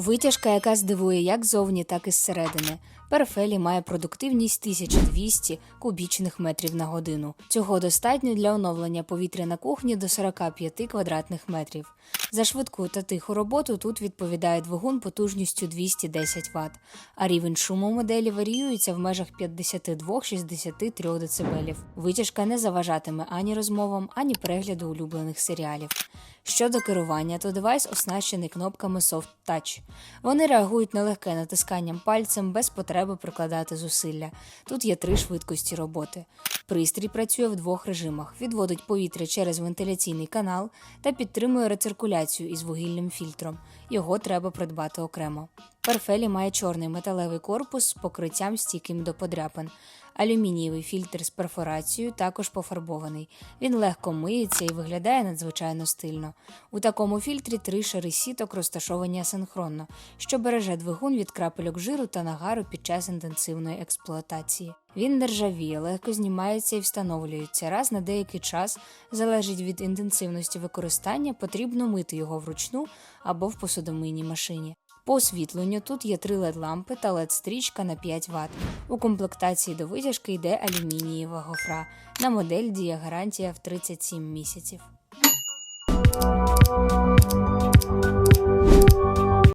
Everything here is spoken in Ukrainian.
Витяжка, яка здивує як ззовні, так і зсередини. Перфелі має продуктивність 1200 кубічних метрів на годину. Цього достатньо для оновлення повітря на кухні до 45 квадратних метрів. За швидку та тиху роботу тут відповідає двигун потужністю 210 Вт, а рівень шуму моделі варіюється в межах 52-63 дБ. Витяжка не заважатиме ані розмовам, ані перегляду улюблених серіалів. Щодо керування, то девайс оснащений кнопками Soft Touch. Вони реагують на легке натисканням пальцем без потреби прикладати зусилля. Тут є три швидкості роботи. Пристрій працює в двох режимах: відводить повітря через вентиляційний канал та підтримує рециркуляцію із вугільним фільтром. Його треба придбати окремо. Перфелі має чорний металевий корпус з покриттям стійким до подряпин. Алюмінієвий фільтр з перфорацією також пофарбований. Він легко миється і виглядає надзвичайно стильно. У такому фільтрі три шари сіток розташовані асинхронно, що береже двигун від крапельок жиру та нагару під час інтенсивної експлуатації. Він не ржавіє, легко знімається і встановлюється. Раз на деякий час залежить від інтенсивності використання, потрібно мити його вручну або в посудомийній машині. По освітленню тут є три LED-лампи та LED-стрічка на 5 Вт. У комплектації до витяжки йде алюмінієва гофра. На модель діє гарантія в 37 місяців.